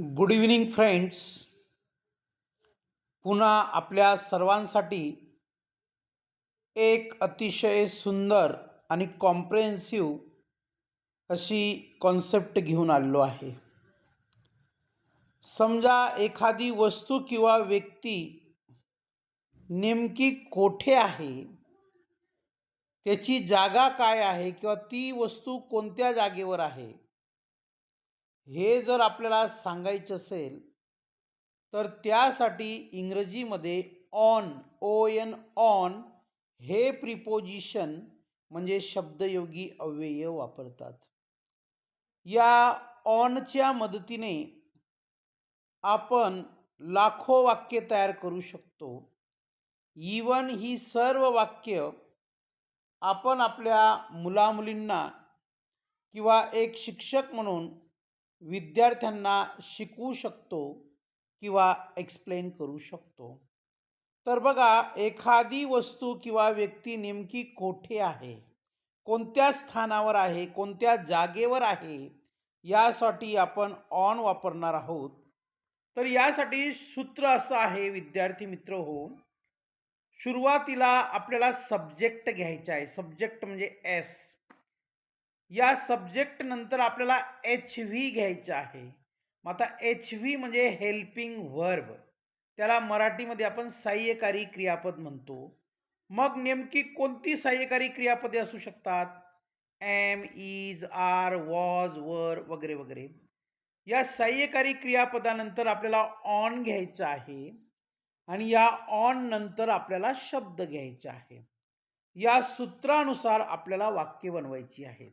Good evening friends पुन्हा आपल्या सर्वांसाठी एक अतिशय सुंदर आणि कॉम्प्रेहेन्सिव्ह अशी कॉन्सेप्ट घेऊन आलेलो आहे. समजा एखादी वस्तू किंवा व्यक्ती नेमकी कोठे आहे? त्याची जागा काय आहे? किंवा ती वस्तू कोणत्या जागेवर आहे? हे जर आपल्याला सांगायचं असेल तर त्यासाठी इंग्रजीमध्ये ऑन ओ एन ऑन हे प्रिपोजिशन म्हणजे शब्दयोगी अव्यय वापरतात. या ऑनच्या मदतीने आपण लाखो वाक्य तयार करू शकतो. इवन ही सर्व वाक्य आपण आपल्या मुलामुलींना किंवा एक शिक्षक म्हणून विद्यार्थ्यांना शिकवू शकतो किंवा एक्सप्लेन करू शकतो. तर बघा एखादी वस्तू किंवा व्यक्ती नेमकी कोठे आहे? कोणत्या स्थानावर आहे? कोणत्या जागेवर आहे? यासाठी आपण ऑन वापरणार आहोत. तर यासाठी सूत्र असं आहे विद्यार्थी मित्र हो सुरुवातीला आपल्याला सब्जेक्ट घ्यायचा आहे. सब्जेक्ट म्हणजे एस या सब्जेक्ट नंतर आपल्याला एच व्ही घ्यायचं आहे. मग आता एच व्ही म्हणजे हेल्पिंग व्हर्ब त्याला मराठीमध्ये आपण सहाय्यकारी क्रियापद म्हणतो. मग नेमकी कोणती सहाय्यकारी क्रियापदे असू शकतात? M is R was were वगैरे वगैरे. या सहाय्यकारी क्रियापदानंतर आपल्याला ऑन घ्यायचं आहे. आणि या ऑन नंतर आपल्याला शब्द घ्यायचे आहे. या सूत्रानुसार आपल्याला वाक्य बनवायची आहेत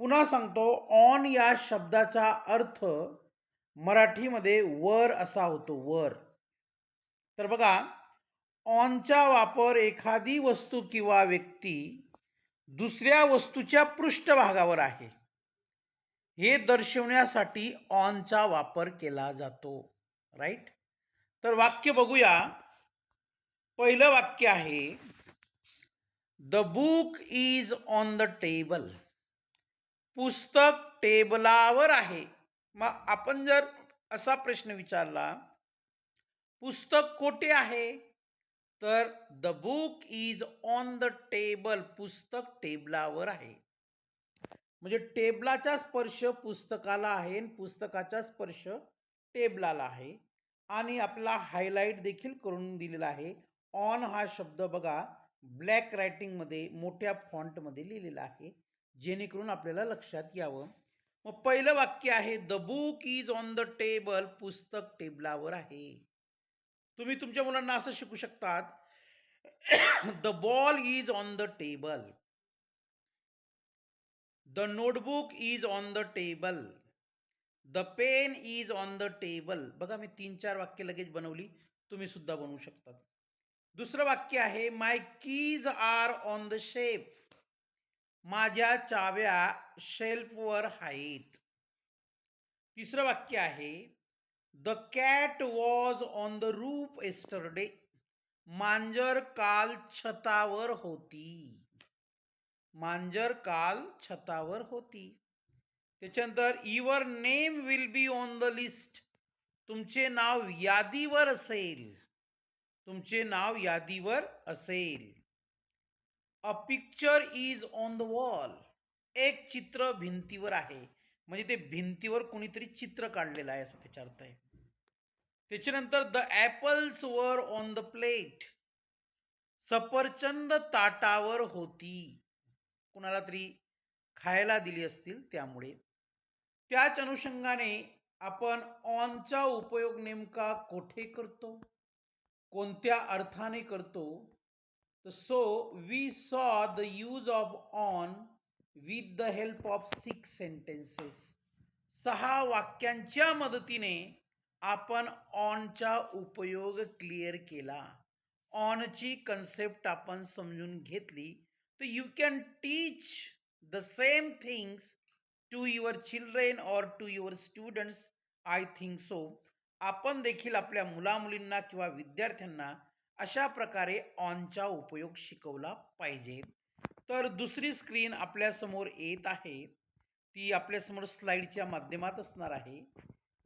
पुन्हा सांगतो ऑन या शब्दाचा अर्थ मराठीमध्ये वर असा होतो वर. तर बघा ऑनचा वापर एखादी वस्तू किंवा व्यक्ती दुसऱ्या वस्तूच्या पृष्ठभागावर आहे. हे दर्शवण्यासाठी ऑनचा वापर केला जातो राईट तर वाक्य बघूया. पहिलं वाक्य आहे the book is on the table पुस्तक टेबलावर आहे. मग आपण जर असा प्रश्न विचारला पुस्तक कोठे आहे? तर the book is on the table पुस्तक टेबलावर आहे. म्हणजे टेबलाचा स्पर्श पुस्तकाला आहे आणि पुस्तकाचा स्पर्श टेबलाला आहे. आणि आपला हायलाईट देखील करून दिलेला आहे. ऑन हा शब्द बघा ब्लॅक रायटिंगमध्ये मोठ्या फॉन्टमध्ये लिहिलेला आहे. जेणेकरून आपल्याला लक्षात यावं. मग पहिलं वाक्य आहे the book is on the table पुस्तक टेबलावर आहे. तुम्ही तुमच्या मुलांना असं शिकू शकतात the ball is on the table the notebook is on the table the pen is on the table बघा मी तीन चार वाक्य लगेच बनवली तुम्ही सुद्धा बनवू शकतात. दुसरं वाक्य आहे my keys are on the shelf माझ्या चाव्या शेल्फवर आहेत तिसरं वाक्य आहे the cat was on the roof yesterday मांजर काल छतावर होती. मांजर काल छतावर होती. त्याच्यानंतर your name will be on the list तुमचे नाव यादीवर असेल. तुमचे नाव यादीवर असेल. A picture is on the wall एक चित्र भिंतीवर आहे. म्हणजे ते भिंतीवर कोणीतरी चित्र काढलेलं आहे असं त्याचा अर्थ आहे. त्याच्यानंतर the apples were on the plate सफरचंद ताटावर होती. कुणाला तरी खायला दिली असतील त्यामुळे. त्याच अनुषंगाने आपण ऑनचा उपयोग नेमका कोठे करतो? कोणत्या अर्थाने करतो? तर so we saw the use of on with the help of six sentences सहा वाक्यांच्या मदतीने आपण ऑनचा उपयोग क्लिअर केला. ऑनची कन्सेप्ट आपण समजून घेतली. तर you can teach the same things to your children or to your students I think so आपण देखील आपल्या मुलामुलींना किंवा विद्यार्थ्यांना अशा प्रकारे ऑनचा उपयोग शिकवला पाहिजे. तर दुसरी स्क्रीन आपल्यासमोर येत आहे. ती आपल्यासमोर स्लाईडच्या माध्यमात असणार आहे.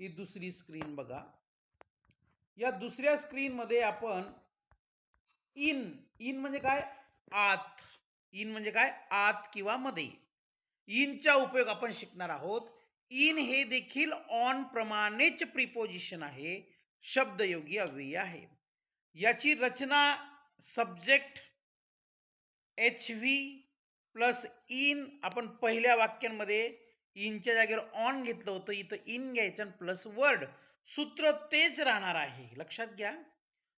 ही दुसरी स्क्रीन बघा. या दुसऱ्या स्क्रीनमध्ये आपण इन इन म्हणजे काय? आत. इन म्हणजे काय? आत किंवा मध्ये. इनचा उपयोग आपण शिकणार आहोत. इन हे देखील ऑन प्रमाणेच प्रिपोजिशन आहे. शब्दयोगी अव्यय आहे. याची रचना subject H V plus in आपण पहिल्या वाक्यांमध्ये इनच्या जागेवर ऑन घेतलं होतं. इथं इन घ्यायचं आणि प्लस वर्ड सूत्र तेच राहणार आहे. लक्षात घ्या.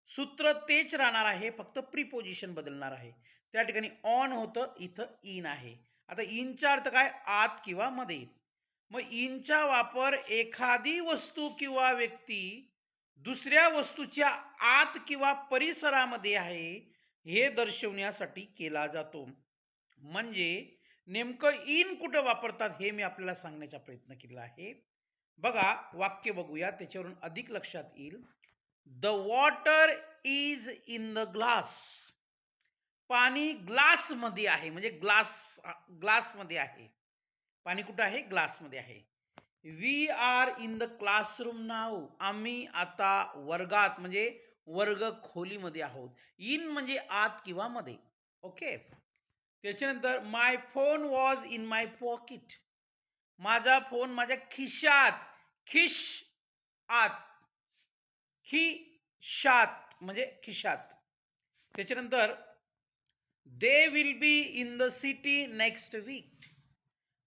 सूत्र तेच राहणार आहे. फक्त प्रिपोजिशन बदलणार आहे. त्या ठिकाणी ऑन होतं इथं इन आहे. आता इनचा अर्थ काय? आत किंवा मध्ये. मग इनचा वापर एखादी वस्तू किंवा व्यक्ती दुसऱ्या वस्तूच्या आत किंवा परिसरामध्ये आहे हे दर्शवण्यासाठी केला जातो. म्हणजे नेमकं इन कुठं वापरतात हे मी आपल्याला सांगण्याचा प्रयत्न केला आहे. बघा वाक्य बघूया त्याच्यावरून अधिक लक्षात येईल. The water is in the glass पाणी ग्लासमध्ये आहे म्हणजे ग्लास ग्लासमध्ये आहे. पाणी कुठं आहे? ग्लासमध्ये आहे. We are in the classroom नाव आम्ही आता वर्गात म्हणजे वर्ग खोलीमध्ये आहोत. इन म्हणजे आत किंवा मध्ये. ओके त्याच्यानंतर my phone was in my pocket माझा फोन माझ्या खिशात. खिश आत. खिशात म्हणजे खिशात. त्याच्यानंतर they will be in the city next week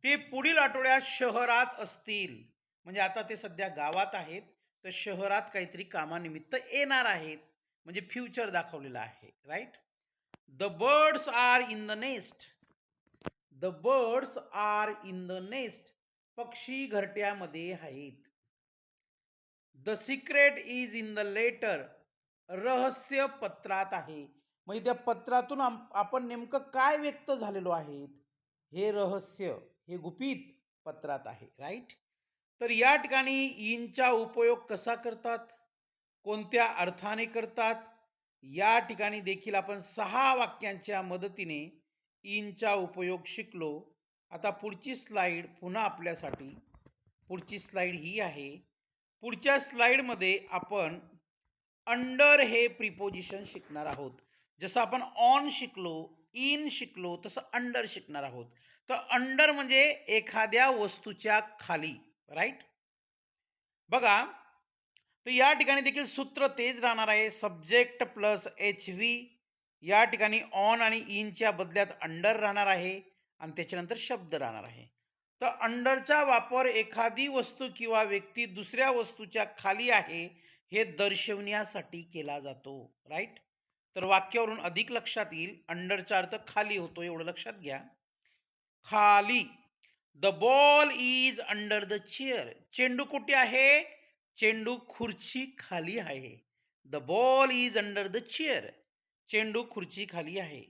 ते पुढील आठवड्यात शहरात असतील. म्हणजे आता ते सध्या गावात आहेत. तर शहरात काहीतरी कामानिमित्त येणार आहेत. म्हणजे फ्युचर दाखवलेलं आहे. Right? The birds are in the nest. The birds are in the nest. पक्षी घरट्यामध्ये आहेत. The secret is in the letter. रहस्य पत्रात आहे. म्हणजे त्या पत्रातून आपण नेमकं काय व्यक्त झालेलो आहेत? हे रहस्य. हे गुपित पत्रात आहे राईट तर या ठिकाणी इनचा उपयोग कसा करतात? कोणत्या अर्थाने करतात? या ठिकाणी देखील आपण सहा वाक्यांच्या मदतीने इनचा उपयोग शिकलो. आता पुढची स्लाईड पुन्हा आपल्यासाठी. पुढची स्लाईड ही आहे. पुढच्या स्लाईडमध्ये आपण अंडर हे प्रिपोजिशन शिकणार आहोत. जसं आपण ऑन शिकलो इन शिकलो तसं अंडर शिकणार आहोत. तर अंडर म्हणजे एखाद्या वस्तूच्या खाली राईट बघा तर या ठिकाणी देखील सूत्र तेच राहणार आहे सब्जेक्ट प्लस एच व्ही या ठिकाणी ऑन आणि इनच्या बदल्यात अंडर राहणार आहे आणि त्याच्यानंतर शब्द राहणार आहे. तर अंडरचा वापर एखादी वस्तू किंवा व्यक्ती दुसऱ्या वस्तूच्या खाली आहे हे दर्शवण्यासाठी केला जातो राईट तर वाक्यावरून अधिक लक्षात येईल. अंडरचा अर्थ खाली होतो एवढं लक्षात घ्या. खाली. The ball is under the chair चेंडू कुठे आहे? चेंडू खुर्ची खाली आहे. The ball is under the chair चेंडू खुर्ची खाली आहे.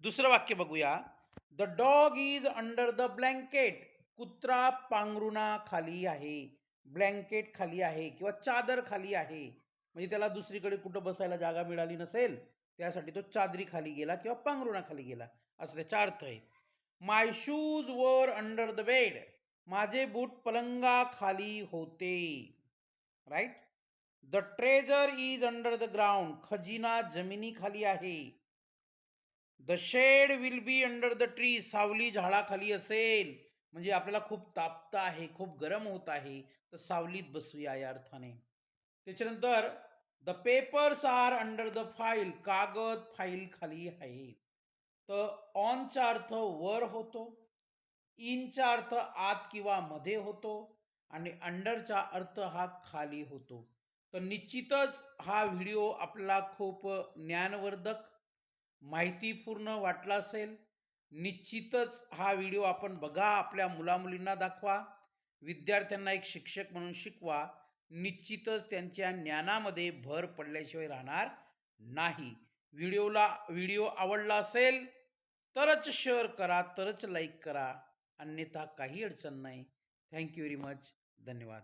दुसरं वाक्य बघूया. The dog is under the blanket कुत्रा पांघरुणा खाली आहे. ब्लँकेट खाली आहे किंवा चादर खाली आहे. म्हणजे त्याला दुसरीकडे कुठं बसायला जागा मिळाली नसेल त्यासाठी तो चादरी खाली गेला किंवा पांघरुणाखाली गेला असं त्याचा अर्थ आहे. My shoes were under the bed माझे बूट पलंगा खाली होते. Right the treasure is under the ground खजिना जमिनीखाली आहे. The shade will be under the tree सावली झाडाखाली असेल. म्हणजे आपल्याला खूप तापतं आहे खूप गरम होत आहे. तर सावलीत बसूया या अर्थाने. त्याच्यानंतर the papers are under the file कागद फाईल खाली आहे. तर ऑनचा अर्थ वर होतो. इनचा अर्थ आत किंवा मध्ये होतो. आणि अंडरचा अर्थ हा खाली होतो. तर निश्चितच हा व्हिडिओ आपला खूप ज्ञानवर्धक माहितीपूर्ण वाटला असेल. निश्चितच हा व्हिडिओ आपण बघा. आपल्या मुलामुलींना दाखवा. विद्यार्थ्यांना एक शिक्षक म्हणून शिकवा. निश्चितच त्यांच्या ज्ञानामध्ये भर पडल्याशिवाय राहणार नाही. व्हिडिओला व्हिडिओ आवडला असेल तरच शेअर करा तरच लाईक करा. अन्यथा काही अडचण नाही. थँक्यू व्हेरी मच धन्यवाद.